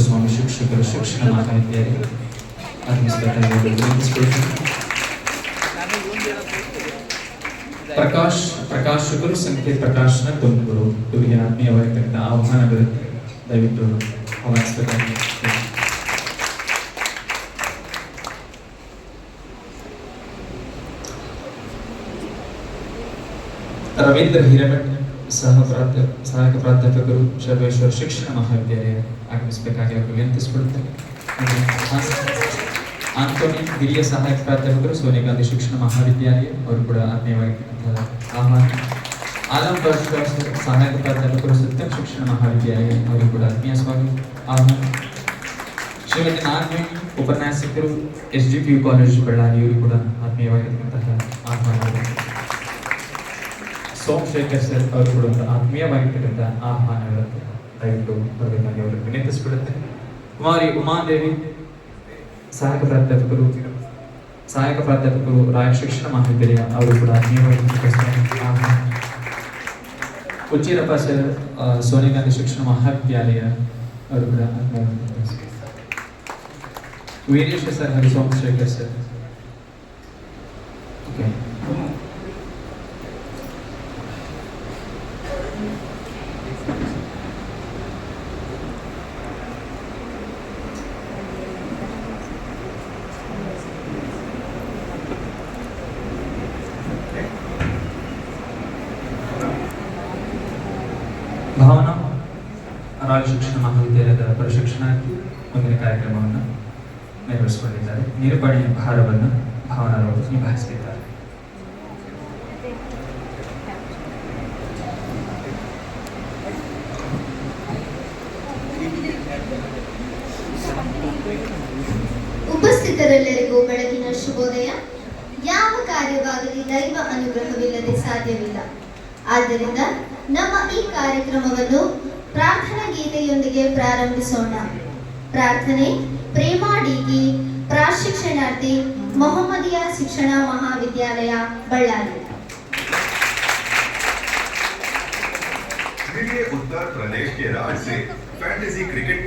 ಸ್ವಾಮಿ ಶಿಕ್ಷಕರು ಶಿಕ್ಷಣ ಮಹಾವಿದ್ಯಾಲಯ ಆಗಮಿಸಬೇಕಾಗಿ ವಿನಂತಿಸಿಕೊಳ್ತೀನಿ ಪ್ರಕಾಶ್ ಪ್ರಕಾಶಕರು ಸಂಖ್ಯೆ ಪ್ರಕಾಶನ ಗೊಂದೂರು ಇವರಿಗೆ ಆತ್ಮೀಯವಾಗಿರ್ತಕ್ಕಂಥ ಆಹ್ವಾನವಿರುತ್ತೆ ದಯವಿಟ್ಟು ಆಹ್ವಾನಿಸಬೇಕಾಗಿ ರವೀಂದ್ರ ಹಿರೇಮಠ್ ಸಹ ಪ್ರಾಧ್ಯ ಸಹಾಯಕ ಪ್ರಾಧ್ಯಾಪಕರು ಸರ್ವೇಶ್ವರ ಶಿಕ್ಷಣ ಮಹಾವಿದ್ಯಾಲಯ ಆಗಮಿಸಬೇಕಾಗಿ ಅವರು ವಿನಂತಿಸಿಕೊಳ್ಳುತ್ತೇನೆ ಆಂಟೋನಿ ಹಿರಿಯ ಸಹಾಯಕ ಪ್ರಾಧ್ಯಾಪಕರು ಸೋನಿಯಾ ಗಾಂಧಿ ಶಿಕ್ಷಣ ಮಹಾವಿದ್ಯಾಲಯ, ಅವರು ಕೂಡ ಆತ್ಮೀಯವಾಗಿ ಆಹ್ವಾನ. ಆಲಂ ಬರ್ಷ ಸಹಾಯಕ ಪ್ರಾಧ್ಯಾಪಕರು ಸತ್ಯಂ ಶಿಕ್ಷಣ ಮಹಾವಿದ್ಯಾಲಯ, ಅವರು ಕೂಡ ಆತ್ಮೀಯ ಸ್ವಾಗತ, ಆಹ್ವಾನ. ಶ್ರೀಮತಿ ನಾಗವೇಣಿ ಉಪನ್ಯಾಸಕರು, S G P U college, Ballari ಇವರು ಕೂಡ ಆತ್ಮೀಯವಾಗಿರ್ತಕ್ಕಂತಹ ಆಹ್ವಾನ ಸೋಮಶೇಖರ್ ಸರ್ ಅವರು ಕೂಡ ಒಂದು ಆತ್ಮೀಯವಾಗಿರ್ತಕ್ಕಂಥ ಆಹ್ವಾನಗಳನ್ನು ದಯವಿಟ್ಟು ಬರಬೇಕಾಗಿ ಅವರು ವಿನಂತಿಸಿಬಿಡುತ್ತೆ ಕುಮಾರಿ ಉಮಾದೇವಿ ಸಹಾಯಕ ಪ್ರಾಧ್ಯಾಪಕರು ಸಹಾಯಕ ಪ್ರಾಧ್ಯಾಪಕರು ರಾಯ ಶಿಕ್ಷಣ ಮಹಾವಿದ್ಯಾಲಯ ಅವರು ಕೂಡ ಆತ್ಮೀಯವಾಗಿರ್ತಕ್ಕಂಥ ಆಹ್ವಾನ ಉಚ್ಚಿರಪ್ಪ ಸರ್ ಆ, ಸೋನಿಯಾ ಗಾಂಧಿ ಶಿಕ್ಷಣ ಮಹಾವಿದ್ಯಾಲಯ ಅವರು ಕೂಡ ಆತ್ಮೀಯವಾಗಿರ್ತಕ್ಕಂಥ ವೀರೇಶ ಸರ್ ಹಾಗೂ ಸೋಮಶೇಖರ್ ಸರ್ ಓಕೆ ರಾಜ್ಯ ಶಿಕ್ಷಣ ಮಹಾವಿದ್ಯಾಲಯದ ಪ್ರಶಿಕ್ಷಣಾರ್ಥಿ ಮುಂದಿನ ಕಾರ್ಯಕ್ರಮವನ್ನು ನೆರವೇರಿಸಿಕೊಂಡಿದ್ದಾರೆ. ನಿರೂಪಣೆಯ ಭಾರವನ್ನು ಭಾವನಾರವರು ನಿಭಾಯಿಸಲಿದ್ದಾರೆ. ಉಪಸ್ಥಿತರೆಲ್ಲರಿಗೂ ಬೆಳಗಿನ ಶುಭೋದಯ. ಯಾವ ಕಾರ್ಯವಾಗಲಿ ದೈವ ಅನುಗ್ರಹವಿಲ್ಲದೆ ಸಾಧ್ಯವಿಲ್ಲ. ಆದ್ದರಿಂದ ನಮ್ಮ ಈ ಕಾರ್ಯಕ್ರಮವನ್ನು ಪ್ರಾರ್ಥನಾ ಗೀತೆಯೊಂದಿಗೆ ಪ್ರಾರಂಭಿಸೋಣ ಪ್ರಾರ್ಥನೆ ಪ್ರೇಮಾಡಿಗಿ ಪ್ರಾಶಿಕ್ಷಣಾರ್ಥಿ ಮೊಹಮ್ಮದಿಯ ಶಿಕ್ಷಣ ಮಹಾವಿದ್ಯಾಲಯ ಬಳ್ಳಾರಿ मिलिए उत्तर प्रदेश के राज से फैंटेसी क्रिकेट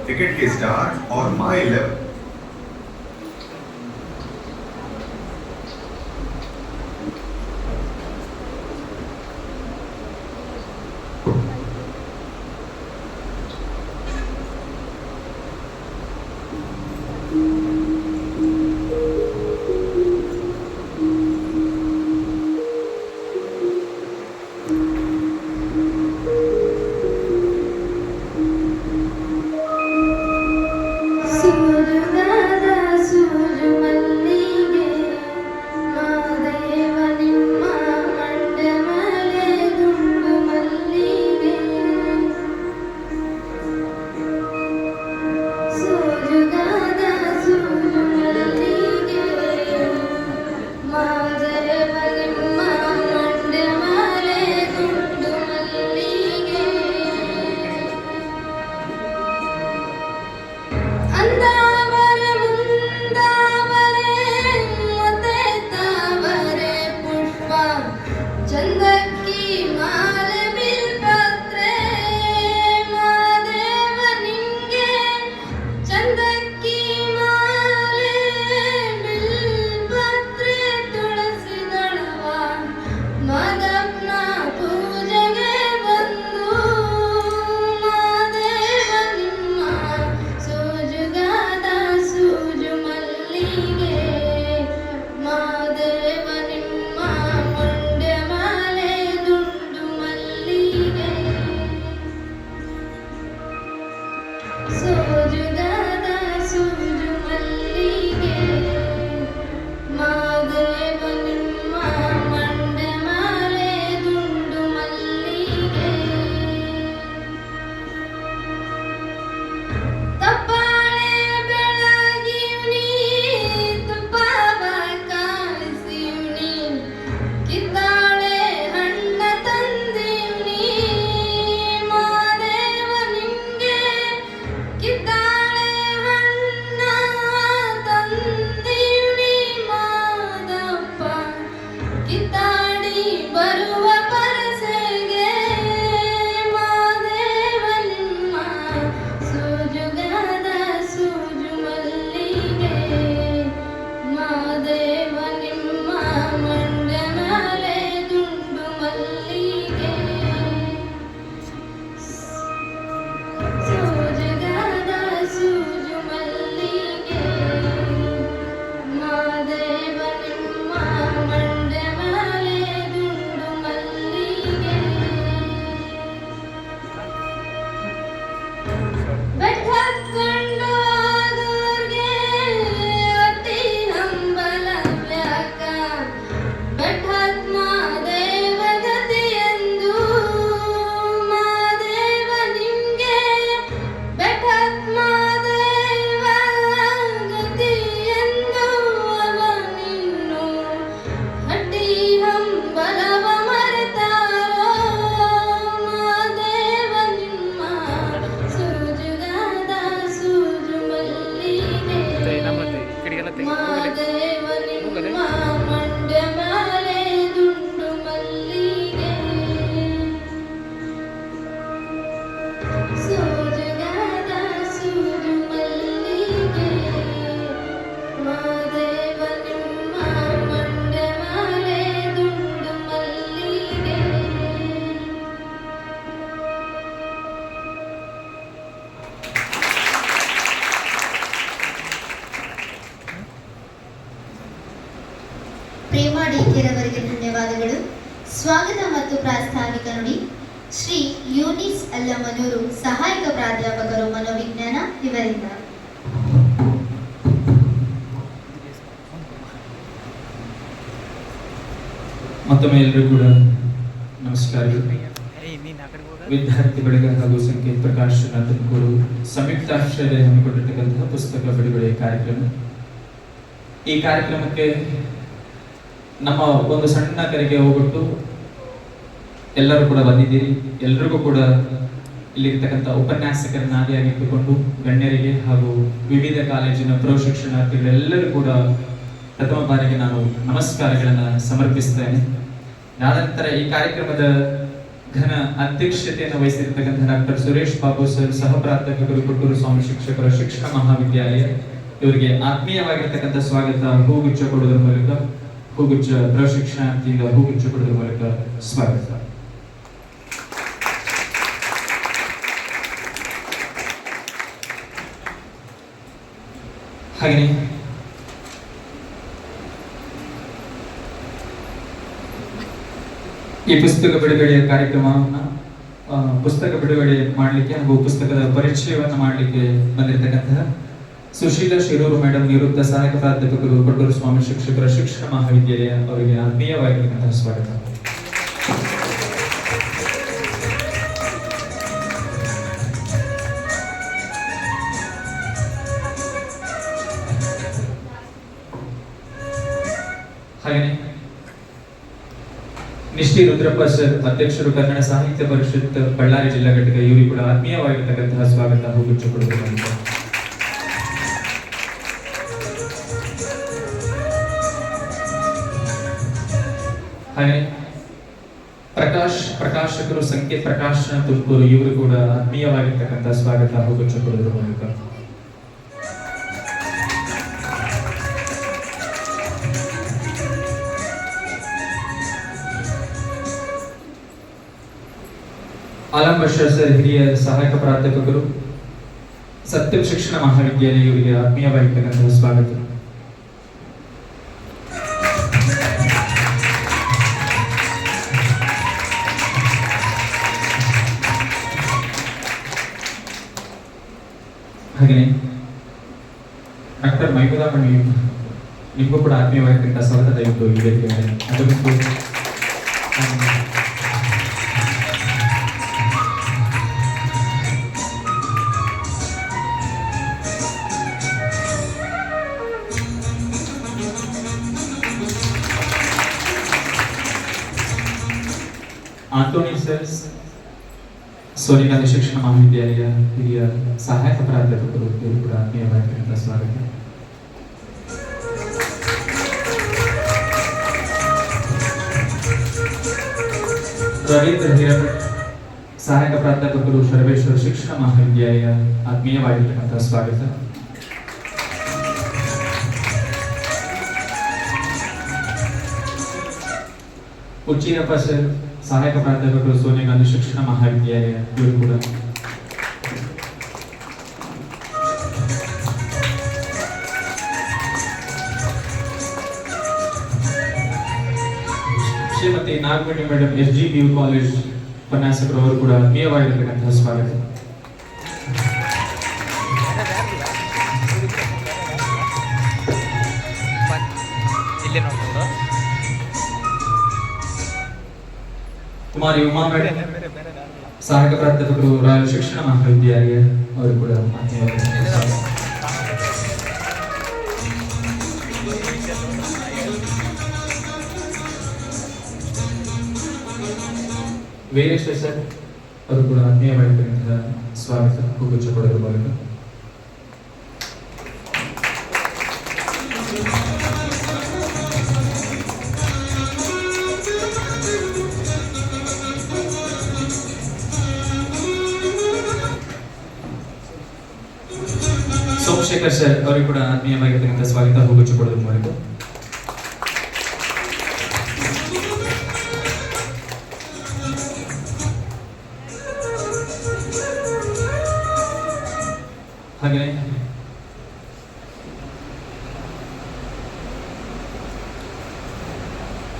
क्रिकेट के स्टार और माई इलेवन ಯೂನಿಸ್ ಅಲ್ಲಮನೂರು ಸಹಾಯಕ ಪ್ರಾಧ್ಯಾಪಕರು ಮನೋವಿಜ್ಞಾನ ಇವರಿಂದ. ಮತ್ತೊಮ್ಮೆ ಎಲ್ಲರೂ ಕೂಡ ನಮಸ್ಕಾರ. ವಿದ್ಯಾರ್ಥಿಗಳಿಗೆ ಹಾಗೂ ಸಂಕೇತ್ ಪ್ರಕಾಶ್ ತುಮಕೂರು ಸಂಯುಕ್ತಾಶ್ರಯ ಹಮ್ಮಿಕೊಂಡಿರ್ತಕ್ಕಂತಹ ಪುಸ್ತಕ ಬಿಡುಗಡೆ ಕಾರ್ಯಕ್ರಮ. ಈ ಕಾರ್ಯಕ್ರಮಕ್ಕೆ ನಮ್ಮ ಒಂದು ಸಣ್ಣ ಕರೆಗೆ ಹೋಗ್ಬಿಟ್ಟು ಎಲ್ಲರೂ ಕೂಡ ಬಂದಿದ್ದೀರಿ. ಎಲ್ರಿಗೂ ಕೂಡ ಇಲ್ಲಿರ್ತಕ್ಕಂಥ ಉಪನ್ಯಾಸಕರನ್ನ ಇಟ್ಟುಕೊಂಡು ಗಣ್ಯರಿಗೆ ಹಾಗೂ ವಿವಿಧ ಕಾಲೇಜಿನ ಪ್ರೌಢಶಿಕ್ಷಣಾರ್ಥಿಗಳೆಲ್ಲರೂ ಕೂಡ ಪ್ರಥಮ ಬಾರಿಗೆ ನಾನು ನಮಸ್ಕಾರಗಳನ್ನು ಸಮರ್ಪಿಸ್ತೇನೆ. ನಂತರ ಈ ಕಾರ್ಯಕ್ರಮದ ಘನ ಅಧ್ಯಕ್ಷತೆಯನ್ನು ವಹಿಸಿರ್ತಕ್ಕಂಥ ಡಾಕ್ಟರ್ ಸುರೇಶ್ ಬಾಬು ಸರ್, ಸಹ ಪ್ರಾಧ್ಯಾಪಕರು ಕೊಟ್ಟೂರು ಸ್ವಾಮಿ ಶಿಕ್ಷಕರ ಶಿಕ್ಷಣ ಮಹಾವಿದ್ಯಾಲಯ. ಇವರಿಗೆ ಆತ್ಮೀಯವಾಗಿರ್ತಕ್ಕಂಥ ಸ್ವಾಗತ ಹೂಗುಚ್ಚ ಕೊಡುವುದರ ಮೂಲಕ ಹೂಗುಚ್ಚ ಪ್ರಶಿಕ್ಷಣಾರ್ಥಿಯಿಂದ ಹೂಗುಚ್ಚ ಕೊಡುವುದರ ಮೂಲಕ ಸ್ವಾಗತ. ಹಾಗೆಯೇ. ಈ ಪುಸ್ತಕ ಬಿಡುಗಡೆಯ ಕಾರ್ಯಕ್ರಮವನ್ನು ಪುಸ್ತಕ ಬಿಡುಗಡೆ ಮಾಡಲಿಕ್ಕೆ ಹಾಗೂ ಪುಸ್ತಕದ ಪರಿಚಯವನ್ನು ಮಾಡಲಿಕ್ಕೆ ಬಂದಿರತಕ್ಕಂತಹ ಸುಶೀಲ ಶಿರೂರು ಮೇಡಮ್ ನಿವೃತ್ತ ಸಹಾಯಕ ಪ್ರಾಧ್ಯಾಪಕರು ಕೊಟ್ಟೂರು ಸ್ವಾಮಿ ಶಿಕ್ಷಕರ ಶಿಕ್ಷಣ ಮಹಾವಿದ್ಯಾಲಯ ಅವರಿಗೆ ಆತ್ಮೀಯವಾಗಿರ್ತಕ್ಕಂತಹ ಸ್ವಾಗತ ನಿಷ್ಠಿ ರುದ್ರಪ್ಪ ಸರ್, ಅಧ್ಯಕ್ಷರು ಕನ್ನಡ ಸಾಹಿತ್ಯ ಪರಿಷತ್, ಬಳ್ಳಾರಿ ಜಿಲ್ಲಾ ಘಟಕ ಇವರು ಕೂಡ ಆತ್ಮೀಯವಾಗಿರ್ತಕ್ಕಂತಹ ಸ್ವಾಗತ ಹೂಗುಚ್ಚ ಕೊಡಬೇಕು ಹಾಗೆ ಪ್ರಕಾಶ್, ಪ್ರಕಾಶಕರು ಸಂಕೇತ್ ಪ್ರಕಾಶ್ ತುಮಕೂರು ಇವರು ಕೂಡ ಆತ್ಮೀಯವಾಗಿರ್ತಕ್ಕಂಥ ಸ್ವಾಗತ ಹೂಗುಚ್ಚ ಕೊಡೋದ್ರ ಮೂಲಕ. ಆಲಂಬ ಸರ್ ಹಿರಿಯ ಸಹಾಯಕ ಪ್ರಾಧ್ಯಾಪಕರು, ಸತ್ಯಂ ಶಿಕ್ಷಣ ಮಹಾವಿದ್ಯಾಲಯ ಇವರಿಗೆ ಆತ್ಮೀಯವಾಗಿರ್ತಕ್ಕಂತಹ ಸ್ವಾಗತ. ಹಾಗೆಯೇ, ಡಾಕ್ಟರ್ ಮಣಿ, ನಿಮಗೂ ಕೂಡ ಆತ್ಮೀಯವಾಗಿರ್ತಕ್ಕಂಥ ಸ್ವಾಗತ ದಯವಿಟ್ಟು ಈ ವೇದಿಕೆ ಅದು ಬಿಟ್ಟು ಆ, ಆಂಟೋನಿ ಸರ್ಸ್ ಸೋನಿಗಾಂಧಿ ಶಿಕ್ಷಣ ಮಹಾವಿದ್ಯಾಲಯ ಹಿರಿಯ ಸಹಾಯಕ ಪ್ರಾಧ್ಯಾಪಕರು ಇವರು ಕೂಡ ಆತ್ಮೀಯವಾಗಿರ್ತಕ್ಕಂಥ ಸ್ವಾಗತ ರವೀಂದ್ರ ಹಿರಮಠ್ ಸಹಾಯಕ ಪ್ರಾಧ್ಯಾಪಕರು ಸರ್ವೇಶ್ವರ ಶಿಕ್ಷಣ ಮಹಾವಿದ್ಯಾಲಯ ಆತ್ಮೀಯವಾಗಿರ್ತಕ್ಕಂಥ ಸ್ವಾಗತ ಉಚ್ಚಿನಪ್ಪ ಸರ್ ಸಹಾಯಕ ಪ್ರಾಧ್ಯಾಪಕರು ಸೋನಿಯಾ ಗಾಂಧಿ ಶಿಕ್ಷಣ ಮಹಾವಿದ್ಯಾಲಯ ಇವರು ಕೂಡ Shrimati Nagamani madam S G B college ಉಪನ್ಯಾಸಕರು ಅವರು ಕೂಡ ಆತ್ಮೀಯವಾಗಿರ್ತಕ್ಕಂತಹ ಸ್ವಾಗತ ಕುಮಾರಿ ಉಮಾ ಮೇಡಮ್, ಸಹಾಯಕ ಪ್ರಾಧ್ಯಾಪಕರು ರಾಯಲ್ ಶಿಕ್ಷಣ ಮಹಾವಿದ್ಯಾಲಯ ಅವರು ಕೂಡ ಆತ್ಮೀಯವಾಗಿ ಸ್ವಾಗತ. ವೀರೇಶ್ ಸರ್, ಅವರು ಕೂಡ ಆತ್ಮೀಯವಾಗಿರ್ತಕ್ಕಂತಹ ಸ್ವಾಗತ ಹೂಗುಚ್ಚ ಕೊಡಲು ಮೂಲಕ ಆತ್ಮೀಯವಾಗಿರ್ತಕ್ಕಂಥ ಸ್ವಾಗತ ಹೂಗುಚ್ಚ ಕೊಡೋದ್ರ ಮೂಲಕ ಹಾಗೆ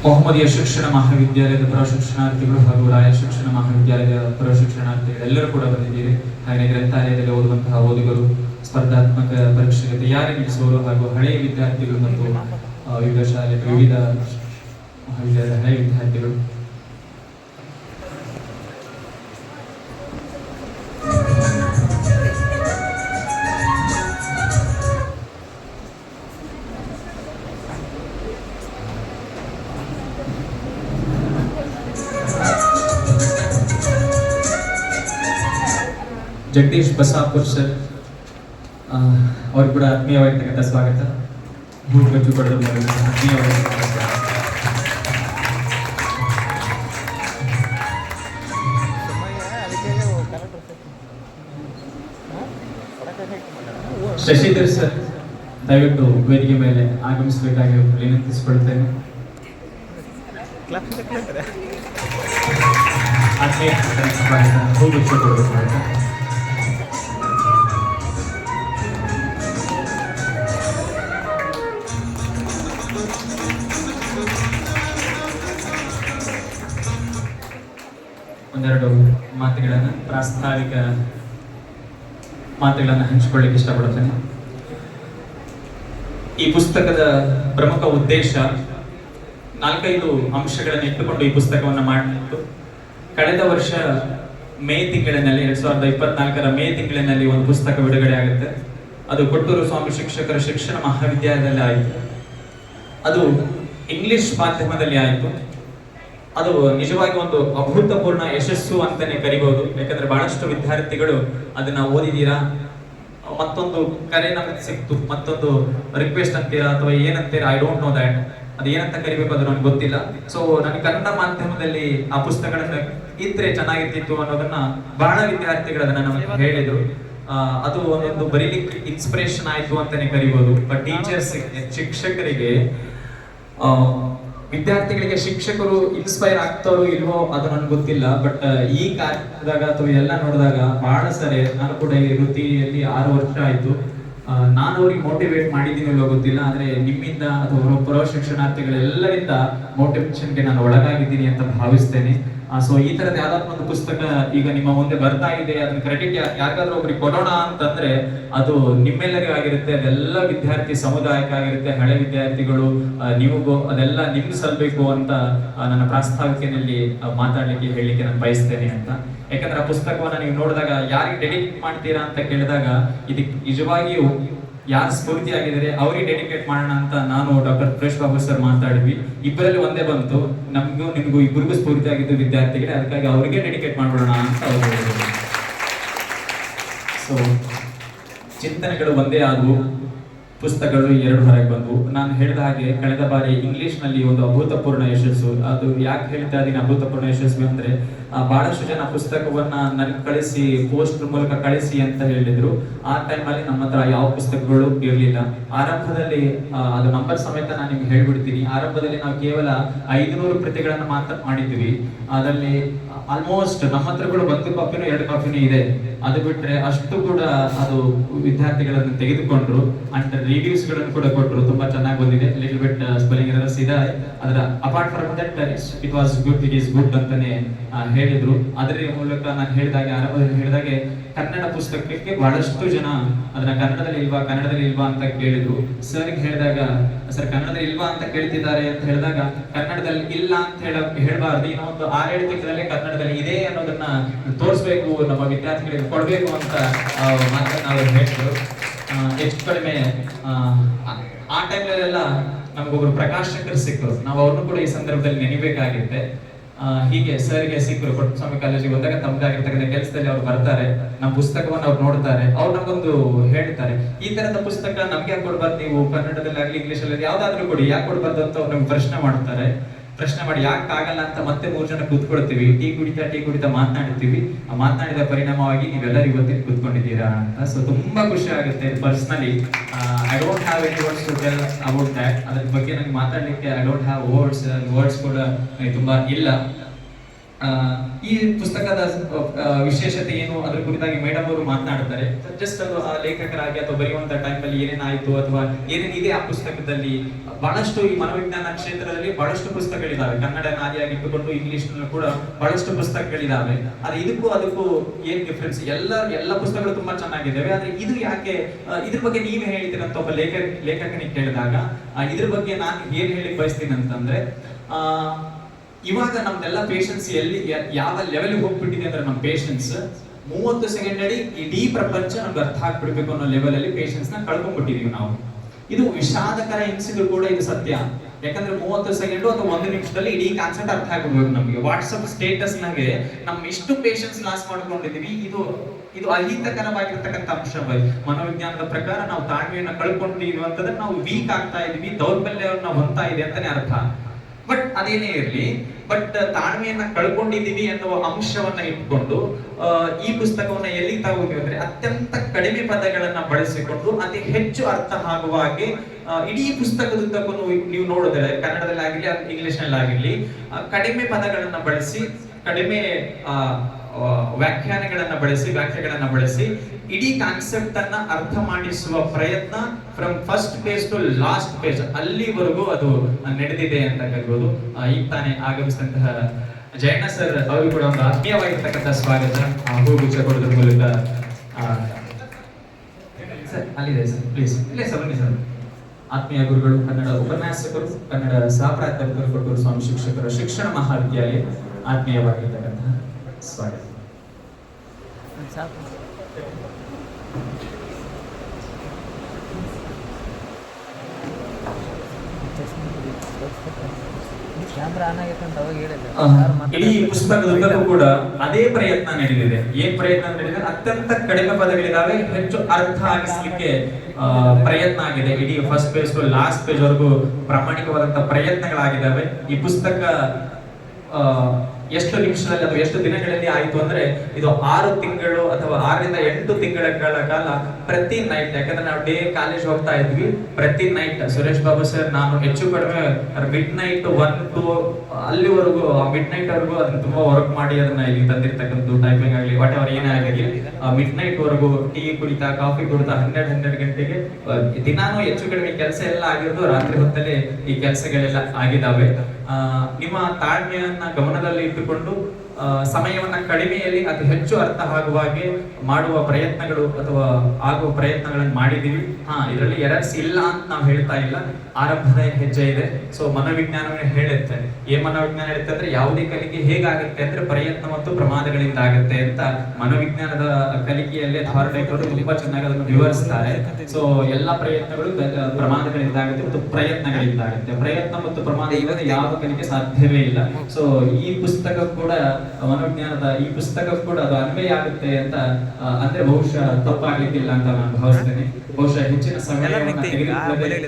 ಮೊಹಮ್ಮದಿಯ ಶಿಕ್ಷಣ ಮಹಾವಿದ್ಯಾಲಯದ ಪ್ರಶಿಕ್ಷಣಾರ್ಥಿಗಳು ಹಾಗೂ ರಾಯಲ್ ಶಿಕ್ಷಣ ಮಹಾವಿದ್ಯಾಲಯದ ಪ್ರಶಿಕ್ಷಣಾರ್ಥಿಗಳು ಎಲ್ಲರೂ ಕೂಡ ಬಂದಿದ್ದೀರಿ. ಹಾಗೆ ಗ್ರಂಥಾಲಯದಲ್ಲಿ ಓದುವಂತಹ ಓದುಗರು ಸ್ಪರ್ಧಾತ್ಮಕ ಪರೀಕ್ಷೆಗೆ ತಯಾರಿ ನಡೆಸುವವರು ಹಾಗೂ ಹಳೆಯ ವಿದ್ಯಾರ್ಥಿಗಳು ಮತ್ತು ಆ, ವಿವಿಧ ಶಾಲೆ ವಿವಿಧ ಮಹಾವಿದ್ಯಾಲಯದ ಹಳೆಯ ವಿದ್ಯಾರ್ಥಿಗಳು. ಜಗದೀಶ್ ಬಸಾಪುರ್ ಸರ್. ಆ, ಅವ್ರಿಗೆ ಕೂಡ ಆತ್ಮೀಯವಾಗಿರ್ತಕ್ಕಂಥ ಸ್ವಾಗತ. ಹೂಗಚ್ಚು ಕೊಡೋದ್ರ ಮೂಲಕ ಆತ್ಮೀಯವಾಗಿರ್ತಕ್ಕಂಥ ಸ್ವಾಗತ. ಶಶಿಧರ್ ಸರ್ ದಯವಿಟ್ಟು ವೇದಿಕೆ ಮೇಲೆ ಆಗಮಿಸಬೇಕಾಗಿ ವಿನಂತಿಸಿಕೊಳ್ತೇನೆ ಆತ್ಮೀಯ ಸ್ವಾಗತ ಹೂಗುಚ್ಚು ಕೊಡೋದ್ರ ಮೂಲಕ ಒಂದೆರಡು ಮಾತುಗಳನ್ನು, ಪ್ರಾಸ್ತಾವಿಕ ಮಾತುಗಳನ್ನು ಹಂಚಿಕೊಳ್ಳಿಕ್ಕೆ ಇಷ್ಟಪಡುತ್ತೇನೆ. ಈ ಪುಸ್ತಕದ ಪ್ರಮುಖ ಉದ್ದೇಶ ನಾಲ್ಕೈದು ಅಂಶಗಳನ್ನು ಇಟ್ಟುಕೊಂಡು ಈ ಪುಸ್ತಕವನ್ನು ಮಾಡಿತ್ತು ಕಳೆದ ವರ್ಷ ಮೇ ತಿಂಗಳಿನಲ್ಲಿ, ಎರಡ್ ಸಾವಿರದ ಇಪ್ಪತ್ನಾಲ್ಕರ ಮೇ ತಿಂಗಳಿನಲ್ಲಿ ಒಂದು ಪುಸ್ತಕ ಬಿಡುಗಡೆ ಆಗುತ್ತೆ. ಅದು ಕೊಟ್ಟೂರು ಸ್ವಾಮಿ ಶಿಕ್ಷಕರ ಶಿಕ್ಷಣ ಮಹಾವಿದ್ಯಾಲಯದಲ್ಲಿ ಆಯಿತು. ಅದು ಇಂಗ್ಲಿಷ್ ಮಾಧ್ಯಮದಲ್ಲಿ ಆಯಿತು. ಅದು ನಿಜವಾಗಿ ಒಂದು ಅಭೂತಪೂರ್ಣ ಯಶಸ್ಸು ಅಂತಾನೆ ಕರಿಬಹುದು ಯಾಕಂದ್ರೆ ಬಹಳಷ್ಟು ವಿದ್ಯಾರ್ಥಿಗಳು ಅದನ್ನ ಓದಿದೀರಾ? ಮತ್ತೊಂದು ಕರೆ ನಮಗೆ ಸಿಕ್ತು. ಮತ್ತೊಂದು ರಿಕ್ವೆಸ್ಟ್ ಅಂತೀರಾ ಅಥವಾ ಏನಂತೀರಾ? ಐ ಡೋಂಟ್ ನೋ ದ್ಯಾಟ್ ಅದು ಏನಂತ ಕರಿಬೇಕು ಅದು ನನಗೆ ಗೊತ್ತಿಲ್ಲ. ಸೊ ನನಗೆ ಕನ್ನಡ ಮಾಧ್ಯಮದಲ್ಲಿ ಆ ಪುಸ್ತಕಗಳನ್ನ ಇದ್ರೆ ಚೆನ್ನಾಗಿರ್ತಿತ್ತು ಅನ್ನೋದನ್ನ ಬಹಳ ವಿದ್ಯಾರ್ಥಿಗಳು ಅದನ್ನ ನಮಗೆ ಹೇಳಿದ್ರು. ಅದು ಒಂದೊಂದು ಬರೀಲಿಕ್ಕೆ ಇನ್ಸ್ಪಿರೇಷನ್ ಆಯ್ತು ಅಂತಾನೆ ಕರಿಬಹುದು ಬಟ್ ಟೀಚರ್ಸ್ ಶಿಕ್ಷಕರಿಗೆ ಆ, ವಿದ್ಯಾರ್ಥಿಗಳಿಗೆ ಶಿಕ್ಷಕರು ಇನ್ಸ್ಪೈರ್ ಆಗ್ತಾರೋ ಇಲ್ವೋ ಅದು ನನ್ಗೆ ಗೊತ್ತಿಲ್ಲ ಬಟ್ ಈ ಕಾರ್ಯದಾಗ ಅಥವಾ ಎಲ್ಲ ನೋಡಿದಾಗ ಬಹಳ ಸರಿ ನಾನು ಕೂಡ ಈ ವೃತ್ತಿಯಲ್ಲಿ ಆರು ವರ್ಷ ಆಯ್ತು. ನಾನು ಅವ್ರಿಗೆ ಮೋಟಿವೇಟ್ ಮಾಡಿದ್ದೀನಿ ಇಲ್ವೋ ಗೊತ್ತಿಲ್ಲ, ಆದ್ರೆ ನಿಮ್ಮಿಂದ ಅಥವಾ ಪುರ ಶಿಕ್ಷಣಾರ್ಥಿಗಳೆಲ್ಲರಿಂದ ಮೋಟಿವೇಶನ್ಗೆ ನಾನು ಒಳಗಾಗಿದ್ದೀನಿ ಅಂತ ಭಾವಿಸ್ತೇನೆ. ಸೊ ಈ ತರದ ಯಾವ್ದಾದ್ರು ಒಂದು ಪುಸ್ತಕ ಈಗ ನಿಮ್ಮ ಮುಂದೆ ಬರ್ತಾ ಇದೆ, ಅದನ್ನ ಕ್ರೆಡಿಟ್ ಯಾರಿಗಾದ್ರೂ ಒಬ್ರಿಗೆ ಕೊಡೋಣ ಅಂತಂದ್ರೆ ಅದು ನಿಮ್ಮೆಲ್ಲರಿಗೂ ಆಗಿರುತ್ತೆ, ಅದೆಲ್ಲ ವಿದ್ಯಾರ್ಥಿ ಸಮುದಾಯಕ್ಕಾಗಿರುತ್ತೆ ಹಳೆ ವಿದ್ಯಾರ್ಥಿಗಳು ನೀವು ಅದೆಲ್ಲ ನಿಮ್ಗೆ ಸಲ್ಬೇಕು ಅಂತ ನನ್ನ ಪ್ರಾಸ್ತಾವಿಕೆಯಲ್ಲಿ ಮಾತಾಡ್ಲಿಕ್ಕೆ, ಹೇಳಲಿಕ್ಕೆ ನಾನು ಬಯಸ್ತೇನೆ ಅಂತ. ಯಾಕಂದ್ರೆ ಆ ಪುಸ್ತಕವನ್ನ ನೀವು ನೋಡಿದಾಗ ಯಾರಿಗೆ ಡೆಡಿಕೇಟ್ ಮಾಡ್ತೀರಾ ಅಂತ ಕೇಳಿದಾಗ ಇದಕ್ಕೆ ನಿಜವಾಗಿಯೂ ಯಾರು ಸ್ಫೂರ್ತಿ ಆಗಿದ್ದಾರೆ ಅವರಿಗೆ ಡೆಡಿಕೇಟ್ ಮಾಡೋಣ ಅಂತ ನಾನು ಡಾಕ್ಟರ್ ಪ್ರೇಶ್ ಬಾಬು ಸರ್ ಮಾತಾಡಿದ್ವಿ. ಇಬ್ಬರಲ್ಲಿ ಒಂದೇ ಬಂತು. ನಮಗೂ, ನಿಮಗೂ ಇಬ್ಬರಿಗೂ ಸ್ಫೂರ್ತಿ ಆಗಿದ್ದು ವಿದ್ಯಾರ್ಥಿಗಳೇ. ಅದಕ್ಕಾಗಿ ಅವರಿಗೆ ಡೆಡಿಕೇಟ್ ಮಾಡೋಣ ಅಂತ ಅವರು ಸೊ ಚಿಂತನೆಗಳು ಒಂದೇ ಆದವು. ಪುಸ್ತಕಗಳು ಎರಡು ಹೊರಗೆ ಬಂದವು. ನಾನು ಹೇಳಿದ ಹಾಗೆ ಕಳೆದ ಬಾರಿ ಇಂಗ್ಲಿಷ್ನಲ್ಲಿ ಒಂದು ಅಭೂತಪೂರ್ಣ ಯಶಸ್ಸು. ಅದು ಯಾಕೆ ಹೇಳ್ತಾ ಇದ್ದೀನಿ ಅಭೂತಪೂರ್ಣ ಯಶಸ್ವಿ ಅಂದ್ರೆ ಬಹಳಷ್ಟು ಜನ ಪುಸ್ತಕವನ್ನ ನನಗೆ ಕಳಿಸಿ, ಪೋಸ್ಟ್ ಮೂಲಕ ಕಳಿಸಿ ಅಂತ ಹೇಳಿದ್ರು. ಆ ಟೈಮಲ್ಲಿ ನಮ್ಮ ಹತ್ರ ಯಾವ ಪುಸ್ತಕಗಳು ಇರಲಿಲ್ಲ. ಆರಂಭದಲ್ಲಿ ಅದು ನಂಬರ್ ಸಮೇತ ನಾನು ನಿಮ್ಗೆ ಹೇಳ್ಬಿಡ್ತೀನಿ. ಆರಂಭದಲ್ಲಿ ನಾವು ಕೇವಲ ಐದುನೂರು ಕೃತಿಗಳನ್ನು ಮಾತ್ರ ಮಾಡಿದ್ವಿ. ಅದರಲ್ಲಿ ಆಲ್ಮೋಸ್ಟ್ ನಮ್ಮ ಹತ್ರ ಕೂಡ ಒಂದು ಕಾಪಿನೂ ಎರಡು ಕಾಪಿನೂ ಇದೆ. ಅದು ಬಿಟ್ರೆ ಅಷ್ಟು ಕೂಡ ಅದು ವಿದ್ಯಾರ್ಥಿಗಳನ್ನು ತೆಗೆದುಕೊಂಡ್ರು. ಅಂಡ್ ರಿವ್ಯೂಸ್ಗಳನ್ನು ಕೂಡ ಕೊಟ್ಟರು. ತುಂಬಾ ಚೆನ್ನಾಗಿ ಬಂದಿದೆ. ಲಿಟಲ್ ಬಿಟ್ ಸ್ಪೆಲ್ಲಿಂಗ್ ಎರರ್ಸ್ ಇದೆ ಅದರ apart from that it was good it is good ಅಂತಾನೆ ಹೇಳಿದ್ರು. ಅದರ ಮೂಲಕ ನಾನು ಹೇಳಿದಾಗೆ, ಆರಂಭದಲ್ಲಿ ಹೇಳಿದಾಗೆ ಕನ್ನಡ ಪುಸ್ತಕಕ್ಕೆ ಬಹಳಷ್ಟು ಜನ ಅದನ್ನ ಕನ್ನಡದಲ್ಲಿ ಇಲ್ವಾ ಕನ್ನಡದಲ್ಲಿ ಇಲ್ವಾ ಅಂತ ಕೇಳಿದ್ರು. ಸರ್ ಹೇಳಿದಾಗ ಸರ್ ಕನ್ನಡದಲ್ಲಿ ಇಲ್ವಾ ಅಂತ ಕೇಳ್ತಿದ್ದಾರೆ ಅಂತ ಹೇಳಿದಾಗ, ಕನ್ನಡದಲ್ಲಿ ಇಲ್ಲ ಅಂತ ಹೇಳ, ಹೇಳಬಾರ್ದು. ಏನೋ ಒಂದು ಆರೇಳು ಕನ್ನಡದಲ್ಲಿ ಇದೆ ಅನ್ನೋದನ್ನ ತೋರಿಸ್ಬೇಕು, ನಮ್ಮ ವಿದ್ಯಾರ್ಥಿಗಳಿಗೆ ಕೊಡಬೇಕು ಅಂತ ಮಾತನ್ನ ಅವರು ಹೇಳಿದ್ರು. ಹೆಚ್ಚು ಕಡಿಮೆ ಆ, ಟೈಮ್ನಲ್ಲೆಲ್ಲ ನಮಗೊಬ್ರು ಪ್ರಕಾಶಕರು ಸಿಕ್ಕರು. ನಾವು ಅವ್ರನ್ನು ಕೂಡ ಈ ಸಂದರ್ಭದಲ್ಲಿ ನೆನಿಬೇಕಾಗಿತ್ತೆ. ಹೀಗೆ ಸರ್ಗೆ ಸಿಕ್ಕರು ಸ್ವಾಮಿ ಕಾಲೇಜಿಗೆ ಹೋದಾಗ ತಮ್ಮದಾಗಿರ್ತಕ್ಕಂಥ ಕೆಲಸದಲ್ಲಿ ಅವ್ರು ಬರ್ತಾರೆ. ನಮ್ಮ ಪುಸ್ತಕವನ್ನು ಅವ್ರು ನೋಡ್ತಾರೆ. ಅವ್ರು ನಮಗೊಂದು ಹೇಳ್ತಾರೆ. ಈ ತರದ ಪುಸ್ತಕ ನಮ್ಗೆ ಯಾಕೆ ಕೊಡ್ಬಾರ್ದು? ನೀವು ಕನ್ನಡದಲ್ಲಿ ಆಗ್ಲಿ ಇಂಗ್ಲಿಷ್ ಅಲ್ಲಿ ಯಾವ್ದಾದ್ರು ಕೊಡಿ. ಯಾಕೆ ಕೊಡ್ಬಾರ್ದು ಅಂತ ಅವ್ರು ನಮ್ಗೆ ಪ್ರಶ್ನೆ ಮಾಡ್ತಾರೆ. ಪ್ರಶ್ನೆ ಮಾಡಿ, ಯಾಕೆ ಆಗಲ್ಲ ಅಂತ ಮತ್ತೆ ಮೂರ್ ಜನ ಕೂತ್ಕೊಳ್ತೀವಿ? ಟೀ ಕುಡಿತಾ ಟೀ ಕುಡಿತಾ ಮಾತನಾಡ್ತೀವಿ. ಆ ಮಾತನಾಡಿದ ಪರಿಣಾಮವಾಗಿ ನೀವೆಲ್ಲರೂ ಇವತ್ತಿನ ಕೂತ್ಕೊಂಡಿದ್ದೀರಾ? ಅಂತ. ಸೊ ತುಂಬಾ ಖುಷಿ ಆಗುತ್ತೆ personally. I don't have any words to tell about that ಅದ್ರ ಬಗ್ಗೆ ನನಗೆ ಮಾತಾಡ್ಲಿಕ್ಕೆ I don't have words words ಕೂಡ ತುಂಬಾ ಇಲ್ಲ. ಈ ಪುಸ್ತಕದ ವಿಶೇಷತೆ ಏನು? ಅದ್ರ ಕುರಿತಾಗಿ ಮೇಡಮ್ ಅವರು ಮಾತನಾಡುತ್ತಾರೆ. ಜಸ್ಟ್ ಅದು ಆ ಲೇಖಕರಾಗಿ ಅಥವಾ ಬರೆಯುವಂತ ಟೈಮಲ್ಲಿ ಏನೇನಾಯ್ತು ಅಥವಾ ಏನೇನಿದೆ ಆ ಪುಸ್ತಕದಲ್ಲಿ? ಬಹಳಷ್ಟು ಈ ಮನೋವಿಜ್ಞಾನ ಕ್ಷೇತ್ರದಲ್ಲಿ ಬಹಳಷ್ಟು ಪುಸ್ತಕಗಳಿದ್ದಾವೆ ಕನ್ನಡ ನಾದಿಯಾಗಿ ಇಟ್ಟುಕೊಂಡು ಇಂಗ್ಲಿಷ್ ಕೂಡ ಬಹಳಷ್ಟು ಪುಸ್ತಕಗಳಿದಾವೆ. ಆದ್ರೆ ಇದಕ್ಕೂ ಅದಕ್ಕೂ ಏನ್ ಡಿಫ್ರೆನ್ಸ್ ಎಲ್ಲ ಎಲ್ಲ ಪುಸ್ತಕಗಳು ತುಂಬಾ ಚೆನ್ನಾಗಿದ್ದಾವೆ ಆದ್ರೆ ಇದು ಯಾಕೆ ಇದ್ರ ಬಗ್ಗೆ ನೀವೇ ಹೇಳ್ತೀರ ಅಂತ ಒಬ್ಬ ಲೇಖ, ಲೇಖಕನಿಗೆ ಕೇಳಿದಾಗ ಇದ್ರ ಬಗ್ಗೆ ನಾನು ಏನ್ ಹೇಳಿ ಬಯಸ್ತೀನಿ ಅಂತಂದ್ರೆ ಆ ಇವಾಗ ನಮ್ದೆಲ್ಲ ಪೇಷನ್ಸ್ ಎಲ್ಲಿ ಯಾವ ಲೆವೆಲ್ ಹೋಗ್ಬಿಟ್ಟಿದೆ ಅಂದ್ರೆ ನಮ್ಮ ಪೇಷನ್ಸ್ ಮೂವತ್ತು ಸೆಕೆಂಡ್ ಅಡಿ ಇಡೀ ಪ್ರಪಂಚ ನಮ್ಗೆ ಅರ್ಥ ಆಗ್ಬಿಡ್ಬೇಕು ಅನ್ನೋ ಲೆವೆಲ್ ಅಲ್ಲಿ ಪೇಷನ್ಸ್ನ ಕಳ್ಕೊಂಡ್ಬಿಟ್ಟಿದೀವಿ ನಾವು. ಇದು ವಿಷಾದಕರ ಎನಿಸಿದ್ರು ಕೂಡ ಇದು ಸತ್ಯ. ಯಾಕಂದ್ರೆ ಮೂವತ್ತು ಸೆಕೆಂಡ್ ಅಥವಾ ಒಂದು ನಿಮಿಷದಲ್ಲಿ ಇಡೀ ಕಾನ್ಸೆಪ್ಟ್ ಅರ್ಥ ಆಗ್ಬಿಡ್ಬೇಕು ನಮಗೆ. ವಾಟ್ಸಪ್ ಸ್ಟೇಟಸ್ ನಾಗೆ ನಮ್ಮ ಇಷ್ಟು ಪೇಷನ್ಸ್ ಲಾಸ್ ಮಾಡ್ಕೊಂಡಿದೀವಿ, ಇದು ಇದು ಅಹಿತಕರವಾಗಿರ್ತಕ್ಕಂಥ ಅಂಶ ಬೈ ಮನೋವಿಜ್ಞಾನದ ಪ್ರಕಾರ ನಾವು ತಾಳ್ಮೆಯನ್ನು ಕಳ್ಕೊಂಡಿದೀವಿ ಅಂತಂದ್ರೆ ನಾವು ವೀಕ್ ಆಗ್ತಾ ಇದೀವಿ, ದೌರ್ಬಲ್ಯವನ್ನು ಹೊಂದ್ತಾ ಇದೆ ಅಂತಾನೆ ಅರ್ಥ. ಬಟ್ ಅದೇನೇ ಇರಲಿ ಬಟ್ ತಾಳ್ಮೆಯನ್ನ ಕಳ್ಕೊಂಡಿದ್ದೀವಿ ಅನ್ನುವ ಅಂಶವನ್ನ ಇಟ್ಕೊಂಡು ಈ ಪುಸ್ತಕವನ್ನ ಎಲ್ಲಿ ತಗೋತೀವಿ ಅಂದ್ರೆ ಅತ್ಯಂತ ಕಡಿಮೆ ಪದಗಳನ್ನ ಬಳಸಿಕೊಂಡು ಅತಿ ಹೆಚ್ಚು ಅರ್ಥ ಆಗುವ ಹಾಗೆ ಇಡೀ ಪುಸ್ತಕದುದ್ದಕ್ಕೂ ನೀವು ನೋಡಿದ್ರೆ ಕನ್ನಡದಲ್ಲಿ ಆಗಿರ್ಲಿ ಇಂಗ್ಲಿಷ್ನಲ್ಲಿ ಆಗಿರ್ಲಿ ಕಡಿಮೆ ಪದಗಳನ್ನ ಬಳಸಿ, ಕಡಿಮೆ ವ್ಯಾಖ್ಯಾನಗಳನ್ನ ಬಳಸಿ, ವ್ಯಾಖ್ಯೆಗಳನ್ನ ಬಳಸಿ, ಇಡೀ ಕಾನ್ಸೆಪ್ಟ್ ಅನ್ನ ಅರ್ಥ ಮಾಡಿಸುವ ಪ್ರಯತ್ನ from first page to last page ಅಲ್ಲಿವರೆಗೂ ಅದು ನಡೆದಿದೆ ಅಂತ ಕರಿಬಹುದು ಈಗ ತಾನೇ ಆಗಮಿಸಿದಂತಹ ಜಯಣ್ಣ ಸರ್ ಅವರು ಕೂಡ ಒಂದು ಆತ್ಮೀಯವಾಗಿರ್ತಕ್ಕಂಥ ಸ್ವಾಗತ ಹೂಗುಚ್ಚ ಕೊಡೋದ್ರ ಮೂಲಕ ಸರ್ ಅಲ್ಲಿದೆ ಸರ್ ಪ್ಲೀಸ್ ಇಲ್ಲೇ ಸರ್ ಬನ್ನಿ ಸರ್ ಆತ್ಮೀಯ ಗುರುಗಳು, ಕನ್ನಡ ಉಪನ್ಯಾಸಕರು, ಕನ್ನಡ ಪ್ರಾಧ್ಯಾಪಕರು ಕೊಟ್ಟೂರು ಸ್ವಾಮಿ ಶಿಕ್ಷಕರ ಶಿಕ್ಷಣ ಮಹಾವಿದ್ಯಾಲಯ ಆತ್ಮೀಯವಾಗಿರ್ತಕ್ಕಂತಹ ಸ್ವಾಗತ ಇಡೀ ಪುಸ್ತಕದುದ್ದಕ್ಕೂ ಕೂಡ ಅದೇ ಪ್ರಯತ್ನ ನಡೆದಿದೆ. ಏನ್ ಪ್ರಯತ್ನ ನಡೆದಿದೆ? ಅತ್ಯಂತ ಕಡಿಮೆ ಪದಗಳಿದಾವೆ ಹೆಚ್ಚು ಅರ್ಥ ಆಗಿಸ್ಲಿಕ್ಕೆ ಆ, ಪ್ರಯತ್ನ ಆಗಿದೆ. ಇಡೀ first page to last page ವರೆಗೂ ಪ್ರಾಮಾಣಿಕವಾದಂತ ಪ್ರಯತ್ನಗಳಾಗಿದ್ದಾವೆ. ಈ ಪುಸ್ತಕ ಆ, ಎಷ್ಟು ನಿಮಿಷದಲ್ಲಿ ಅಥವಾ ಎಷ್ಟು ದಿನಗಳಲ್ಲಿ ಆಯಿತು ಅಂದ್ರೆ ಇದು ಆರು ತಿಂಗಳು ಅಥವಾ ಆರರಿಂದ ಎಂಟು ತಿಂಗಳ ಕಾಲ ಪ್ರತಿ ನೈಟ್ ಯಾಕಂದ್ರೆ ನಾವು ಡೇ ಕಾಲೇಜ್ ಹೋಗ್ತಾ ಇದ್ವಿ. ಪ್ರತಿ ನೈಟ್ ಸುರೇಶ್ ಬಾಬು ಸರ್ ನಾನು ಹೆಚ್ಚು ಕಡಿಮೆ ಮಿಡ್ ನೈಟ್ ಒನ್ ಟು ಅಲ್ಲಿವರೆಗೂ ಮಿಡ್ ನೈಟ್ ವರೆಗೂ ಅದನ್ನ ತುಂಬಾ ವರ್ಕ್ ಮಾಡಿ ಅದನ್ನ ಇಲ್ಲಿ ತಂದಿರ್ತಕ್ಕಂಥ ಟೈಪಿಂಗ್ ಆಗಲಿ ವಾಟ್ ಅವರ್ ಏನೇ ಆಗಲಿ ಮಿಡ್ ನೈಟ್ ವರೆಗೂ ಟೀ ಕುಡಿತಾ ಕಾಫಿ ಕುಡಿತಾ ಹನ್ನೆರಡು ಹನ್ನೆರಡು ಗಂಟೆಗೆ ದಿನಾನು ಹೆಚ್ಚು ಕಡಿಮೆ ಕೆಲಸ ಎಲ್ಲ ಆಗಿರೋದು ರಾತ್ರಿ ಹೊತ್ತಲ್ಲಿ ಈ ಕೆಲಸಗಳೆಲ್ಲ ಆಗಿದಾವೆ ಆ, ನಿಮ್ಮ ತಾಳ್ಮೆಯನ್ನ ಗಮನದಲ್ಲಿ ಇಟ್ಟುಕೊಂಡು ಸಮಯವನ್ನ ಕಡಿಮೆಯಲ್ಲಿ ಅತಿ ಹೆಚ್ಚು ಅರ್ಥ ಆಗುವ ಹಾಗೆ ಮಾಡುವ ಪ್ರಯತ್ನಗಳು ಅಥವಾ ಆಗುವ ಪ್ರಯತ್ನಗಳನ್ನು ಮಾಡಿದೀವಿ ಹಾ ಇದರಲ್ಲಿ ಎರರ್ಸ್ ಇಲ್ಲ ಅಂತ ನಾವು ಹೇಳ್ತಾ ಇಲ್ಲ. ಆರಂಭದ ಹೆಜ್ಜೆ ಇದೆ. ಸೊ ಮನೋವಿಜ್ಞಾನವೇ ಹೇಳುತ್ತೆ. ಏ ಮನೋವಿಜ್ಞಾನ ಹೇಳುತ್ತೆ ಅಂದ್ರೆ ಯಾವುದೇ ಕಲಿಕೆ ಹೇಗಾಗುತ್ತೆ ಅಂದ್ರೆ ಪ್ರಯತ್ನ ಮತ್ತು ಪ್ರಮಾದಗಳಿಂದ ಆಗುತ್ತೆ ಅಂತ ಮನೋವಿಜ್ಞಾನದ ಕಲಿಕೆಯಲ್ಲಿ ಥಾರ್ಡೈಕರು ತುಂಬಾ ಚೆನ್ನಾಗಿ ಅದನ್ನು ವಿವರಿಸ್ತಾರೆ. ಸೊ ಎಲ್ಲಾ ಪ್ರಯತ್ನಗಳು ಪ್ರಮಾದಗಳಿಂದ ಆಗುತ್ತೆ ಮತ್ತು ಪ್ರಯತ್ನಗಳಿಂದ ಆಗುತ್ತೆ. ಪ್ರಯತ್ನ ಮತ್ತು ಪ್ರಮಾದ ಇಲ್ಲದೆ ಯಾವ ಕಲಿಕೆ ಸಾಧ್ಯವೇ ಇಲ್ಲ. ಸೊ ಈ ಪುಸ್ತಕ ಕೂಡ ಮನೋವಿಜ್ಞಾನದ ಈ ಪುಸ್ತಕ ಕೂಡ ಅದು ಅನ್ವಯ ಆಗುತ್ತೆ ಅಂತ ಅಂದ್ರೆ ಬಹುಶಃ ತಪ್ಪಾಗ್ಲಿಕ್ಕಿಲ್ಲ ಅಂತ ನಾನು ಭಾವಿಸ್ತೇನೆ. ಬಹುಶಃ ಹೆಚ್ಚಿನ ತೆಗೆದುಕೊಳ್ಳದೆ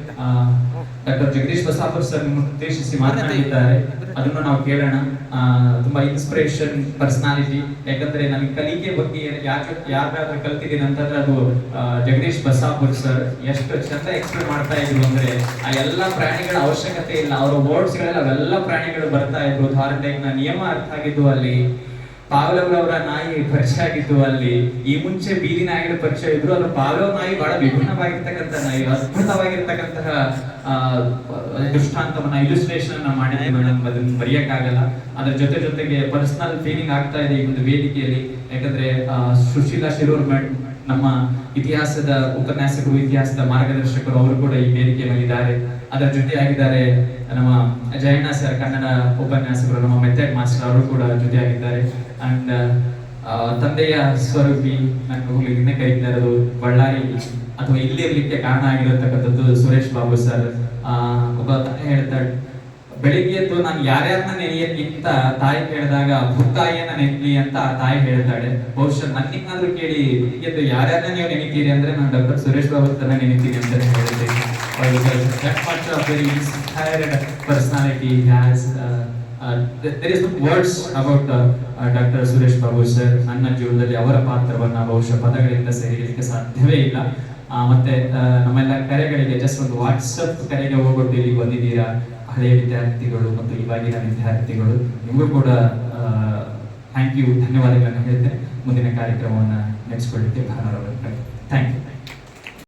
ಡಾಕ್ಟರ್ ಜಗದೀಶ್ ಬಸಾಪುರ್ ಸರ್ ಉದ್ದೇಶಿಸಿ ಮಾತನಾಡಿದ್ದಾರೆ. ಅದನ್ನು ನಾವು ಕೇಳೋಣ. ತುಂಬಾ ಇನ್ಸ್ಪಿರೇಷನ್ ಪರ್ಸನಾಲಿಟಿ ಯಾಕಂದ್ರೆ ನನಗೆ ಕಲಿಕೆ ಬಗ್ಗೆ ಯಾಕೆ ಯಾರಾದ್ರೂ ಕಲ್ತಿದ್ದೀನಿ ಅಂತಂದ್ರೆ ಅದು ಜಗದೀಶ್ ಬಸಾಪುರ್ ಸರ್. ಎಷ್ಟು ಚಂದ ಎಕ್ಸ್ಪ್ಲೇನ್ ಮಾಡ್ತಾ ಇದ್ರು ಅಂದ್ರೆ ಆ ಎಲ್ಲಾ ಪ್ರಾಣಿಗಳ ಅವಶ್ಯಕತೆ ಇಲ್ಲ. ಅವರ ವರ್ಡ್ಸ್ ಗಳೆಲ್ಲ ಅವೆಲ್ಲ ಪ್ರಾಣಿಗಳು ಬರ್ತಾ ಇದ್ರು ನಾನು ನಿಯಮ ಅರ್ಥ ಆಗಿದ್ದು ಅಲ್ಲಿ ಪಾವ್ಲವ್ ಅವರ ನಾಯಿ ಪರಿಚಯ ಆಗಿದ್ದು ಅಲ್ಲಿ, ಈ ಮುಂಚೆ ಬೀದಿ ನಾಯಿಗಳ ಪರಿಚಯ ಇದ್ರು ಪಾವ್ಲವ್ ನಾಯಿ ಬಹಳ ವಿಭಿನ್ನವಾಗಿರ್ತಕ್ಕಂಥ ನಾಯಿ, ಅದ್ಭುತವಾಗಿರ್ತಕ್ಕಂತಹ ದೃಷ್ಟಾಂತವನ್ನ ಇಲಿಸ್ಟ್ರೇಷನ್ ಅನ್ನ ಮಾಡಿ ಮೇಡಮ್ ಅದನ್ನ ಮರೆಯಕ್ಕಾಗಲ್ಲ. ಅದ್ರ ಜೊತೆ ಜೊತೆಗೆ ಪರ್ಸನಲ್ ಫೀಲಿಂಗ್ ಆಗ್ತಾ ಇದೆ ಈ ಒಂದು ವೇದಿಕೆಯಲ್ಲಿ. ಯಾಕಂದ್ರೆ ಸುಶೀಲಾ ಶಿರೂರ್ ಮೇಡಮ್ ನಮ್ಮ ಇತಿಹಾಸದ, ಉಪನ್ಯಾಸಕರು, ಇತಿಹಾಸದ ಮಾರ್ಗದರ್ಶಕರು ಅವರು ಕೂಡ ಈ ವೇದಿಕೆ ಮೇಲಿದ್ದಾರೆ ಅದರ ಜೊತೆಯಾಗಿದ್ದಾರೆ ನಮ್ಮ ಜಯಣ್ಣ ಸರ್ ಕನ್ನಡ ಉಪನ್ಯಾಸಕರು, ನಮ್ಮ ಮೆಥಡ್ ಮಾಸ್ಟರ್ ಅವರು ಕೂಡ ಜೊತೆಯಾಗಿದ್ದಾರೆ. ಅಂಡ್ ತಂದೆಯ ಸ್ವರೂಪಿ ನನ್ನ ಹೋಗ್ಲಿಕ್ಕೆ ಕರೀತಾ ಇರೋದು ಬಳ್ಳಾರಿ ಅಥವಾ ಇಲ್ಲಿ ಇರ್ಲಿಕ್ಕೆ ಕಾರಣ ಆಗಿರತಕ್ಕಂಥದ್ದು ಸುರೇಶ್ ಬಾಬು ಸರ್ ಒಬ್ಬ ಹೇಳ್ತಾ ಬೆಳಿಗ್ಗೆ ಎದ್ದು ನಾನು ಯಾರ್ಯಾರನ್ನ ನೆನೆಯಕ್ಕಿಂತ ತಾಯಿ ಹೇಳಿದಾಗ ಭೂತಾಯಿಯನ್ನ ನೆನಪಿ ಅಂತ ತಾಯಿ ಹೇಳ್ತಾಳೆ. ಬಹುಶಃ ನನ್ನಿಂಗಾದ್ರೂ ಕೇಳಿ ಎದ್ದು ಯಾರ್ಯಾರನ್ನ ನೀವು ನೆನಿತೀರಿ ಅಂದ್ರೆ ನಾನು ಡಾಕ್ಟರ್ ಸುರೇಶ್ ಬಾಬು ತರ ನೆನಿತೀನಿ ಅಂತ ಹೇಳಿದ್ದೀನಿ words about uh, uh, uh, uh, doctor Suresh Babu sir ನನ್ನ ಜೀವನದಲ್ಲಿ ಅವರ ಪಾತ್ರವನ್ನ ಬಹುಶಃ ಪದಗಳಿಂದ ಸೇರಿಲಿಕ್ಕೆ ಸಾಧ್ಯವೇ ಇಲ್ಲ. ಮತ್ತೆ ಆ, ನಮ್ಮೆಲ್ಲ ಕರೆಗಳಿಗೆ ಜಸ್ಟ್ ಒಂದು ವಾಟ್ಸಪ್ ಕರೆಗೆ ಹೋಗ್ಬಿಟ್ಟು ಇಲ್ಲಿಗೆ ಬಂದಿದ್ದೀರಾ? ಹಳೆಯ ವಿದ್ಯಾರ್ಥಿಗಳು ಮತ್ತು ಇವಾಗಿನ ವಿದ್ಯಾರ್ಥಿಗಳು, ನಿಮಗೂ ಕೂಡ ಥ್ಯಾಂಕ್ ಯು ಧನ್ಯವಾದಗಳನ್ನು ಹೇಳ್ತೇನೆ. ಮುಂದಿನ ಕಾರ್ಯಕ್ರಮವನ್ನು ನಡೆಸಿಕೊಳ್ಳಿಕ್ಕೆ ಭಾನುವಾರ ಥ್ಯಾಂಕ್ ಯು